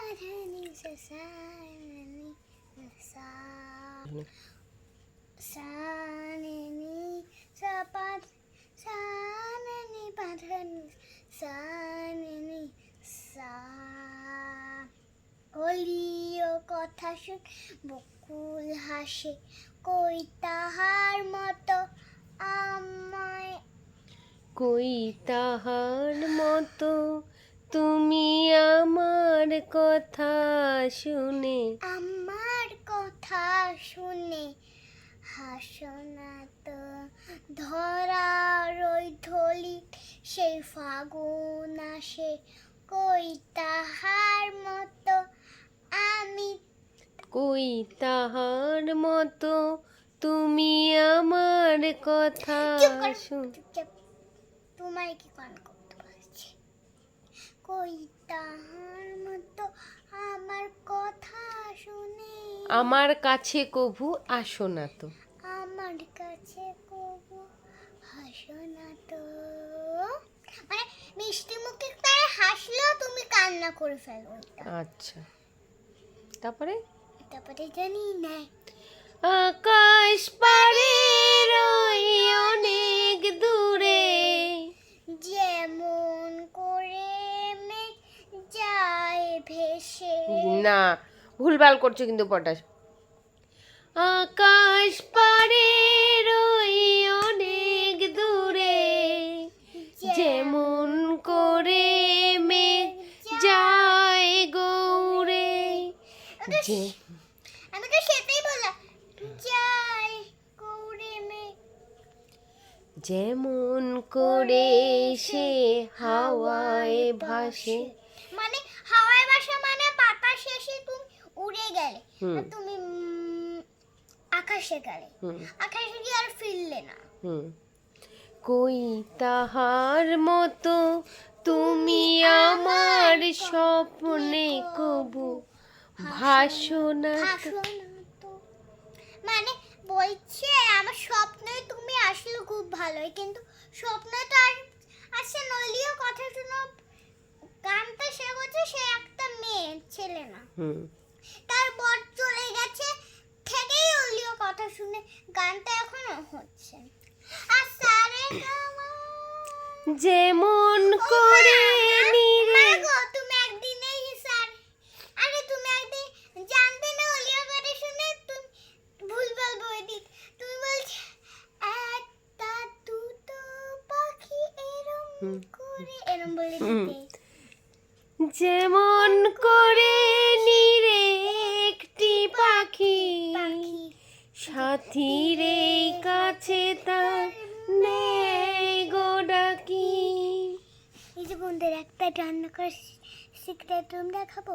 পাধানি সা সা নি সা সা নি নি সা পা সা নি নি পাধানি সা নি নি সা হলিও কথা শুন, বকুল হাসে কই তাহার মতো আমায়। কই তাহার মতো তুমি আমার কথা শুনে। আমার কথা শুনে হাসো না তো ধরার ওই ধলি সেই ফাগুন আসে কই তাহার মতো আমি? কই তাহার মতো তুমি আমার কথা শুন তোমার কি কান কই তাহার মতো আমার কথা শুনে। আমার কাছে কভু আসো না তো। আমার কাছে কবু হাসো না তো। মানে মিষ্টি মুখে তাই হাসলেও তুমি কান্না করে ফেলো। আচ্ছা। তারপরে? তারপরে জানি না। না ভুলভাল করছ কিন্তু পটাশ। আকাশ পারে রই অনেক দূরে যেমন করে মেঘ যায় গৌরে যে আমি তো সেটাই বললাম যাই করে মেঘ। যেমন করে সে হাওয়ায় ভাসে। মানে হাওয়ায় বাসা মানে এসে তুমি উড়ে গেলে। তুমি আকাশে গেলে। আকাশে গিয়ে আর ফিরলে না। কই তাহার মতো তুমি আমার স্বপ্নে কবু ভাসো না তো। হাসো না তো। মানে বলছে আমার স্বপ্নে তুমি আসলে খুব ভালোই কিন্তু স্বপ্নে তো আর আসছে নলিও কথা শুনো গানটা সে করছে সে একটা মেয়ে ছেলে না। হুম। তার বর চলে গেছে থেকেই অলিও কথা শুনে। গানটা এখনও হচ্ছে। আর সারে যেমন করে নিরে তুমি একদিন এই স্যার আরে তুমি একদিন জানতে না অলিও কথা শুনে তুমি ভুলভাল বই দিত। তুমি বলছে একটা দুটো পাখি এরম। করে এরম বলে দিতে। যেমন করে নিরে একটি পাখি সাথীর এই কাছে তার নেই গো ডাকি। এই যে বন্ধুরা, একটা রান্না করার সিক্রেট রুম দেখাবো